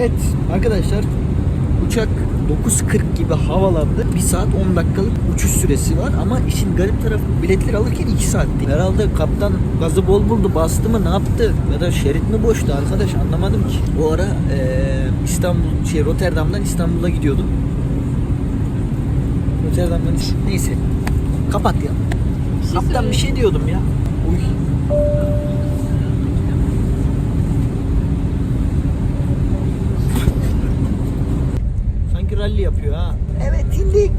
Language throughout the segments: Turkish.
Evet arkadaşlar uçak 9.40 gibi havalandı. 1 saat 10 dakikalık uçuş süresi var ama işin garip tarafı biletleri alırken 2 saatti. Herhalde kaptan gazı bol buldu bastı mı ne yaptı ya da şerit mi boştu arkadaş anlamadım ki. O ara eee, İstanbul şey Rotterdam'dan İstanbul'a gidiyordum. Rotterdam'dan neyse kapat ya. Kaptan bir şey diyordum ya. Rally yapıyor ha. Evet indik.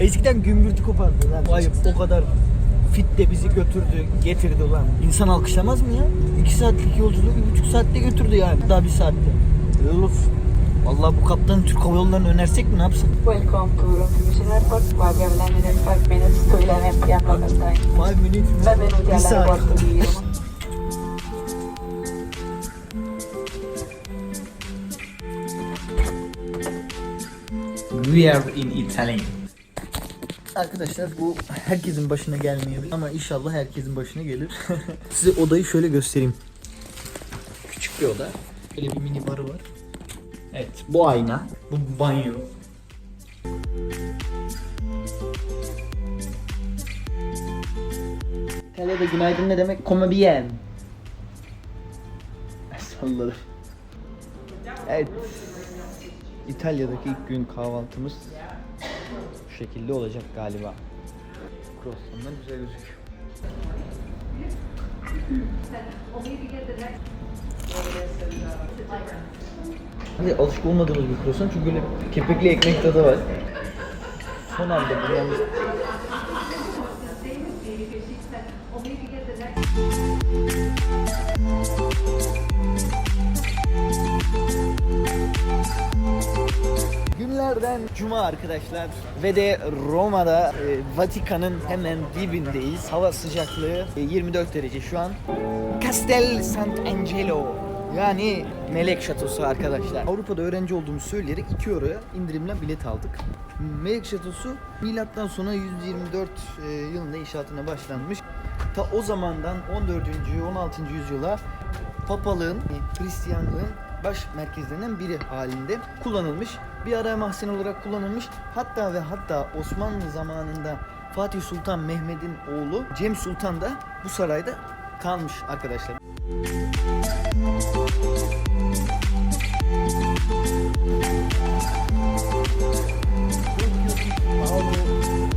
Eskiden gümbürtü kopardı lan. Ayıp o kadar fit de bizi götürdü, getirdi ulan. İnsan alkışlamaz mı ya? İki saatlik yolculuğu bir buçuk saatte götürdü yani. Daha bir saatte. Olsun. Vallahi bu kaptanı Türk Hava Yolları'na önersek mi ne yapsın? Welcome to Rotterdam Airport. We have landed in 5 minutes to 11 p.m. local time. Five minutes. Bir saat. We are in Italy. Arkadaşlar bu herkesin başına gelmeyebilir ama inşallah herkesin başına gelir. Size odayı şöyle göstereyim. Küçük bir oda. Böyle bir mini barı var. Evet bu ayna. Bu banyo. İtalya'da günaydın ne demek? Come bien. Salladım. Evet. İtalya'daki ilk gün kahvaltımız bu şekilde olacak galiba. Croissantlar güzel gözüküyor. Hani alışık olmadığımız bir croissant çünkü böyle kepekli ekmek tadı var. Son anda bu yalnız Günlerden cuma arkadaşlar ve de Roma'da e, Vatikan'ın hemen dibindeyiz. Hava sıcaklığı e, 24 derece şu an. Castel Sant'Angelo yani Melek Şatosu arkadaşlar. Avrupa'da öğrenci olduğumu söyleyerek 2 euroya indirimle bilet aldık. Melek Şatosu milattan sonra 124 e, yılında inşaatına başlanmış. Ta o zamandan 14. 16. yüzyıla papalığın, e, Hristiyanlığın baş merkezlerinden biri halinde kullanılmış. Bir ara mahzen olarak kullanılmış. Hatta ve hatta Osmanlı zamanında Fatih Sultan Mehmet'in oğlu Cem Sultan da bu sarayda kalmış arkadaşlar. Bu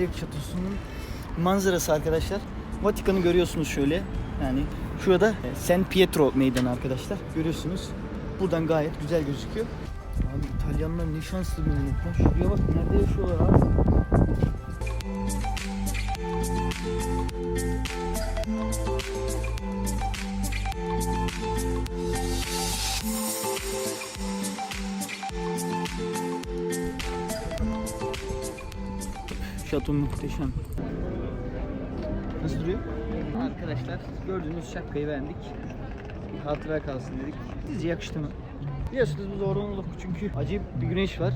Evet, Melek Şatosu'nun manzarası arkadaşlar. Vatikan'ı görüyorsunuz şöyle. Yani şurada e, San Pietro meydanı arkadaşlar. Görüyorsunuz. Buradan gayet güzel gözüküyor. Abi İtalyanlar ne şanslı bir millet. Şuraya bak nerede yaşıyorlar abi. Şato muhteşem. Nasıl duruyor? Arkadaşlar gördüğünüz şapkayı beğendik. Hatıra kalsın dedik. Sizce yakıştı mı? Biliyorsunuz bu zorunluluk çünkü acayip bir güneş var.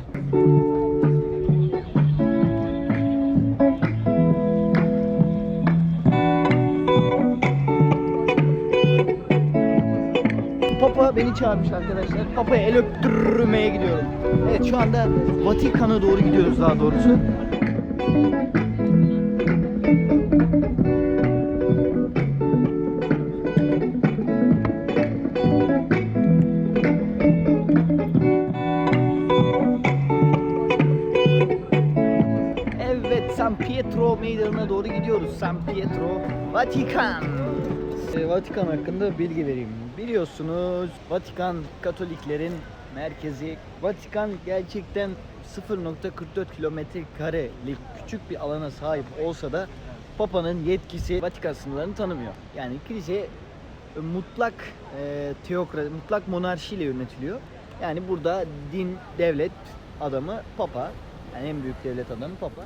Papa beni çağırmış arkadaşlar. Papa'ya el öptürmeye gidiyorum. Evet şu anda Vatikan'a doğru gidiyoruz daha doğrusu. San Pietro meydanına doğru gidiyoruz. San Pietro, Vatikan. Ee, Vatikan hakkında bilgi vereyim. Biliyorsunuz Vatikan Katoliklerin merkezi. Vatikan gerçekten 0.44 kilometre karelik küçük bir alana sahip olsa da Papa'nın yetkisi Vatikan sınırlarını tanımıyor. Yani kilise e, mutlak e, teokrasi, mutlak monarşiyle yönetiliyor. Yani burada din, devlet adamı Papa. Yani en büyük devlet adamı Papa.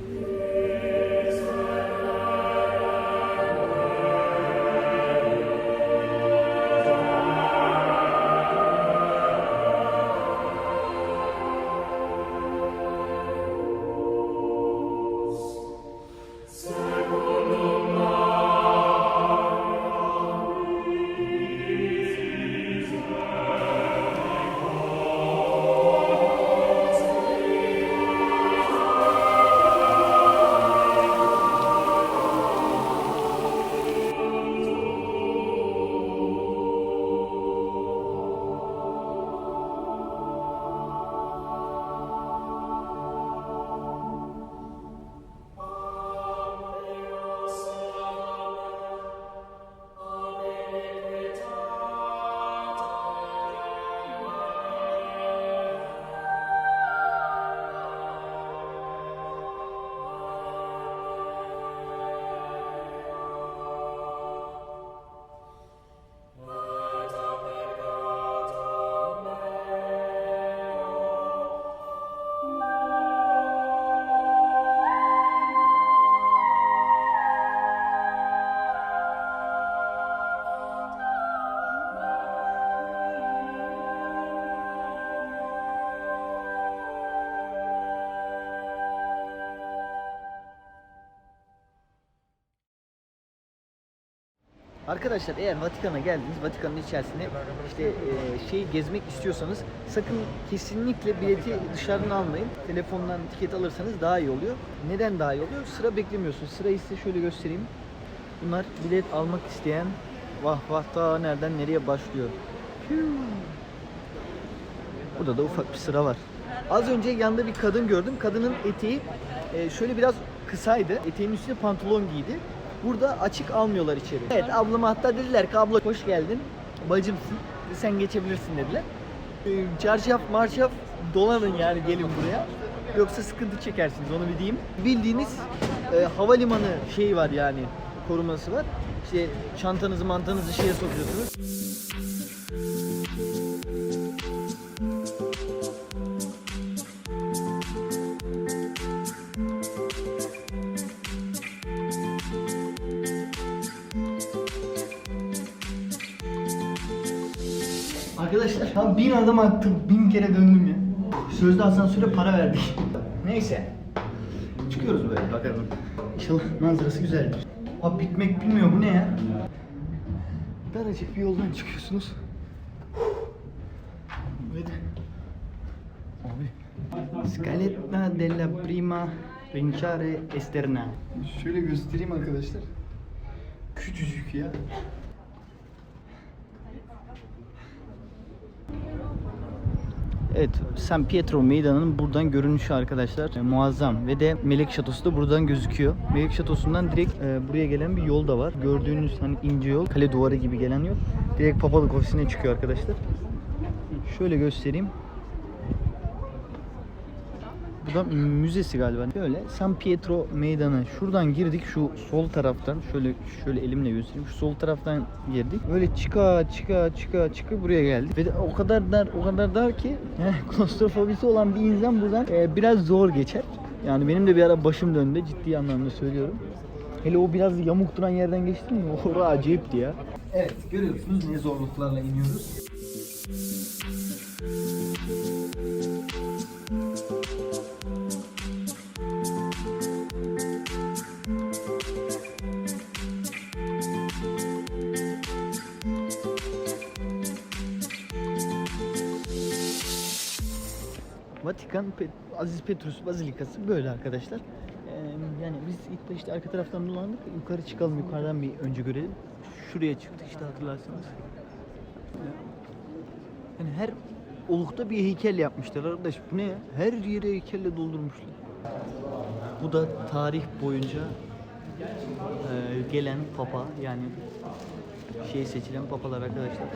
Arkadaşlar eğer Vatikan'a geldiniz, Vatikan'ın içerisinde işte e, şeyi gezmek istiyorsanız sakın kesinlikle bileti dışarıdan almayın. Telefondan tiket alırsanız daha iyi oluyor. Neden daha iyi oluyor? Sıra beklemiyorsunuz. Sırayı size şöyle göstereyim. Bunlar bilet almak isteyen vah vah ta nereden nereye başlıyor. Burada da ufak bir sıra var. Az önce yanında bir kadın gördüm. Kadının eteği e, şöyle biraz kısaydı. Eteğin üstüne pantolon giydi. Burada açık almıyorlar içeri. Evet ablama hatta dediler ki abla hoş geldin. Bacımsın. Sen geçebilirsin dediler. E, çarşaf marşaf dolanın yani gelin buraya. Yoksa sıkıntı çekersiniz onu bir diyeyim. Bildiğiniz e, havalimanı şeyi var yani koruması var. İşte çantanızı mantanızı şeye sokuyorsunuz. Arkadaşlar tam bin adım attım, bin kere döndüm ya. Sözde asansöre para verdik. Neyse. Çıkıyoruz böyle bakalım. İnşallah manzarası güzeldir. Abi bitmek bilmiyor bu ne ya? Daracık bir yoldan çıkıyorsunuz. Böyle. Abi. Scaletta della prima rinciare esterna. Şöyle göstereyim arkadaşlar. Küçücük ya. Evet, San Pietro Meydanı'nın buradan görünüşü arkadaşlar e, muazzam ve de Melek Şatosu da buradan gözüküyor. Melek Şatosu'ndan direkt e, buraya gelen bir yol da var. Gördüğünüz hani ince yol, kale duvarı gibi gelen yol. Direkt papalık ofisine çıkıyor arkadaşlar. Şöyle göstereyim. Bu da müzesi galiba. Böyle San Pietro Meydanı. Şuradan girdik şu sol taraftan. Şöyle şöyle elimle göstereyim. Şu sol taraftan girdik. Böyle çıka çıka çıka çıka buraya geldik. Ve o kadar dar o kadar dar ki yani klostrofobisi olan bir insan buradan e, biraz zor geçer. Yani benim de bir ara başım döndü ciddi anlamda söylüyorum. Hele o biraz yamuk duran yerden geçtim mi? Orası acayipti ya. Evet görüyorsunuz ne zorluklarla iniyoruz. Vatikan Aziz Petrus Bazilikası böyle arkadaşlar. Ee, yani biz ilk başta arka taraftan dolandık. Yukarı çıkalım yukarıdan bir önce görelim. Şuraya çıktık işte hatırlarsanız. Yani her olukta bir heykel yapmışlar arkadaş. Bu ne ya? Her yere heykelle doldurmuşlar. Bu da tarih boyunca e, gelen papa yani şey seçilen papalar arkadaşlar.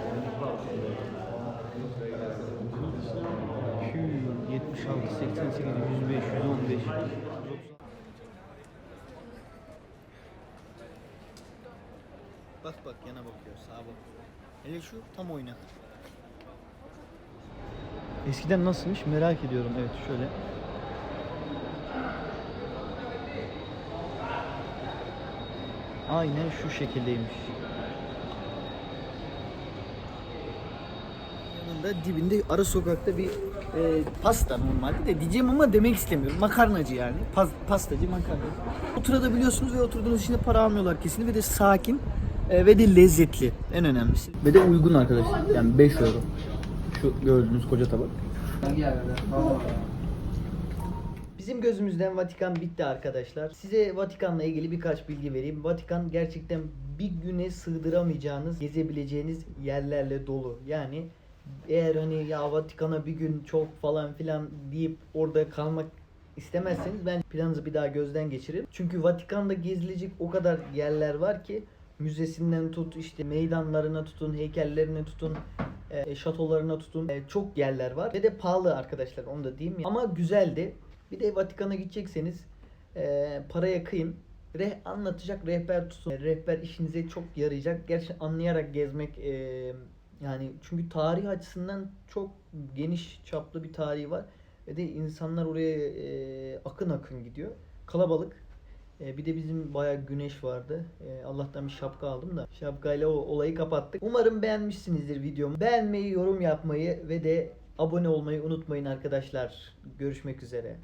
76, 88, 105, 115, 130. Bak bak yana bakıyor, sağa bak. Hele şu tam oyna. Eskiden nasılmış merak ediyorum. Evet şöyle. Aynen şu şekildeymiş. Yanında dibinde ara sokakta bir e, pasta normalde de diyeceğim ama demek istemiyorum. Makarnacı yani. Pas, pastacı makarnacı. Oturabiliyorsunuz ve oturduğunuz için de para almıyorlar kesin ve de sakin e, ve de lezzetli. En önemlisi. Ve de uygun arkadaşlar. Yani 5 euro. Şu gördüğünüz koca tabak. Bizim gözümüzden Vatikan bitti arkadaşlar. Size Vatikan'la ilgili birkaç bilgi vereyim. Vatikan gerçekten bir güne sığdıramayacağınız, gezebileceğiniz yerlerle dolu. Yani eğer hani ya Vatikan'a bir gün çok falan filan deyip orada kalmak istemezseniz ben planınızı bir daha gözden geçirin. Çünkü Vatikan'da gezilecek o kadar yerler var ki müzesinden tut işte meydanlarına tutun, heykellerine tutun, e, şatolarına tutun. E, çok yerler var ve de pahalı arkadaşlar onu da diyeyim. Ama güzeldi. Bir de Vatikan'a gidecekseniz e, paraya kıyın. Re anlatacak rehber tutun. E, Rehber işinize çok yarayacak. Gerçi anlayarak gezmek e, yani çünkü tarih açısından çok geniş çaplı bir tarihi var. Ve de insanlar oraya e, akın akın gidiyor. Kalabalık. E, bir de bizim bayağı güneş vardı. E, Allah'tan bir şapka aldım da şapkayla o olayı kapattık. Umarım beğenmişsinizdir videomu. Beğenmeyi, yorum yapmayı ve de abone olmayı unutmayın arkadaşlar. Görüşmek üzere.